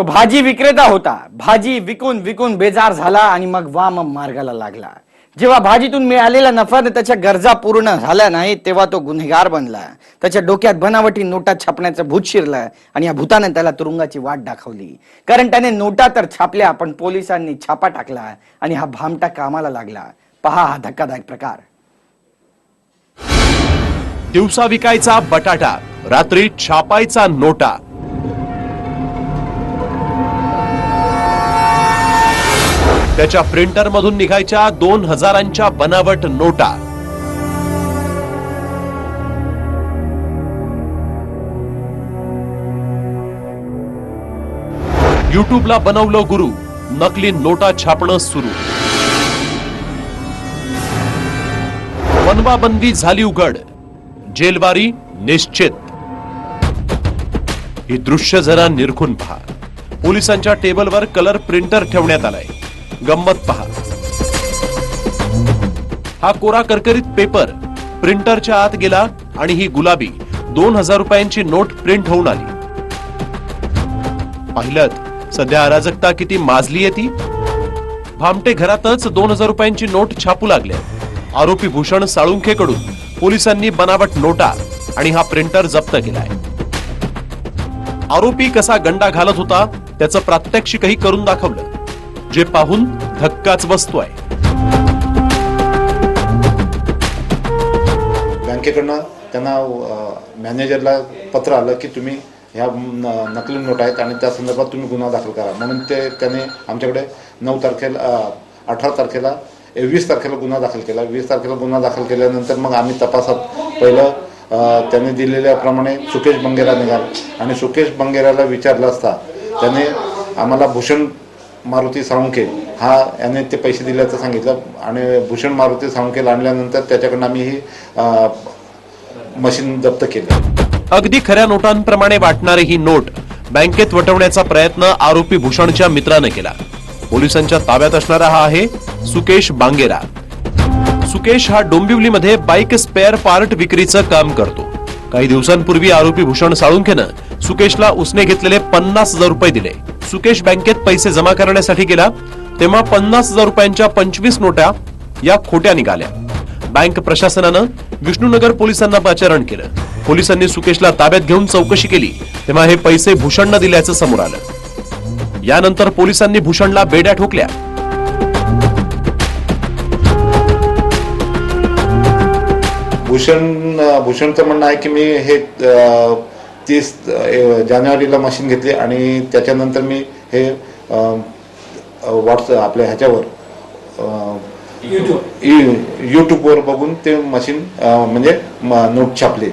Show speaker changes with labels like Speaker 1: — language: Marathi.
Speaker 1: तो भाजी विक्रेता होता. भाजी विकून विकून बेजार झाला आणि मग वाम मार्गाला लागला. जेव्हा भाजीतून मिळालेला नफा त्याच्या गरजा पूर्ण झाल्या नाही तेव्हा तो गुन्हेगार बनला. त्याच्या डोक्यात बनावटी नोटा छापण्याचं भूत शिरलं आणि या भूताने त्याला तुरुंगाची वाट दाखवली. कारण त्याने नोटा तर छापल्या पण पोलिसांनी छापा टाकला आणि हा भामटा कामाला लागला. पहा हा धक्कादायक प्रकार.
Speaker 2: दिवसा विकायचा बटाटा रात्री छापायचा नोटा. त्याच्या प्रिंटर मधून निघायच्या दोन हजारांच्या बनावट नोटा. युट्यूबला बनवलं गुरु नकली नोटा छापणं सुरू. बनवाबंदी झाली उघड जेलबारी निश्चित. ही दृश्य जरा निरखून पहा. पोलिसांच्या टेबलवर कलर प्रिंटर ठेवण्यात आलाय. गंमत पहा. हा कोरा करकरीत पेपर प्रिंटरच्या आत गेला आणि ही गुलाबी दोन हजार रुपयांची नोट प्रिंट होऊन आली. पाहिलं सध्या अराजकता किती माजली आहे ती? भामटे घरातच दोन हजार रुपयांची नोट छापू लागल्या आरोपी भूषण साळुंखेकडून पोलिसांनी बनावट नोटा आणि हा प्रिंटर जप्त केलाय. आरोपी कसा गंडा घालत होता त्याचं प्रात्यक्षिकही करून दाखवलं. जे पाहून धक्काच बसतोय.
Speaker 3: बँकेकडनं त्यांना मॅनेजरला पत्र आलं की तुम्ही ह्या न- नकली नोट आहेत आणि त्या संदर्भात तुम्ही गुन्हा दाखल करा. म्हणून ते त्याने आमच्याकडे नऊ तारखेला अठरा तारखेला वीस तारखेला गुन्हा दाखल केला. वीस तारखेला गुन्हा दाखल केल्यानंतर मग आम्ही तपासात पहिलं त्याने दिलेल्याप्रमाणे सुकेश बंगेरा निघाल. आणि सुकेश बंगेराला विचारलं असता त्याने आम्हाला भूषण मारुती साळुंखे. हा याने ते पैसे दिल्याचं सांगितलं आणि भूषण मारुती साळुंकेला आणल्यानंतर त्याच्याकडनं आम्ही ही मशीन जप्त केलं.
Speaker 2: अगदी खऱ्या नोटांप्रमाणे वाटणारी ही नोट बँकेत वटवण्याचा प्रयत्न आरोपी भूषणच्या मित्रानं केला. पोलिसांच्या ताब्यात असणारा हा आहे सुकेश बांगेरा. सुकेश हा डोंबिवलीमध्ये बाईक स्पेअर पार्ट विक्रीचं काम करतो. काही दिवसांपूर्वी आरोपी भूषण साळुंखेनं सुकेशला उसने घेतलेले पन्नास हजार रुपये दिले. सुकेश बँकेत पैसे जमा करण्यासाठी गेला तेव्हा पन्नास हजार रुपयांच्या पंचवीस नोटा या खोट्या निघाल्या. बँक प्रशासनानं विष्णुनगर पोलिसांना पाचारण केलं. पोलिसांनी सुकेशला ताब्यात घेऊन चौकशी केली तेव्हा हे पैसे भूषणनं दिल्याचं समोर आलं. यानंतर पोलिसांनी भूषणला बेड्या ठोकल्या.
Speaker 3: भूषण भूषणचं म्हणणं आहे की मी हे तीस जानेवारीला मशीन घेतली आणि त्याच्यानंतर मी हे व्हॉट्सअप आपल्या ह्याच्यावर यूट्यूबवर बघून ते मशीन म्हणजे नोट छापले.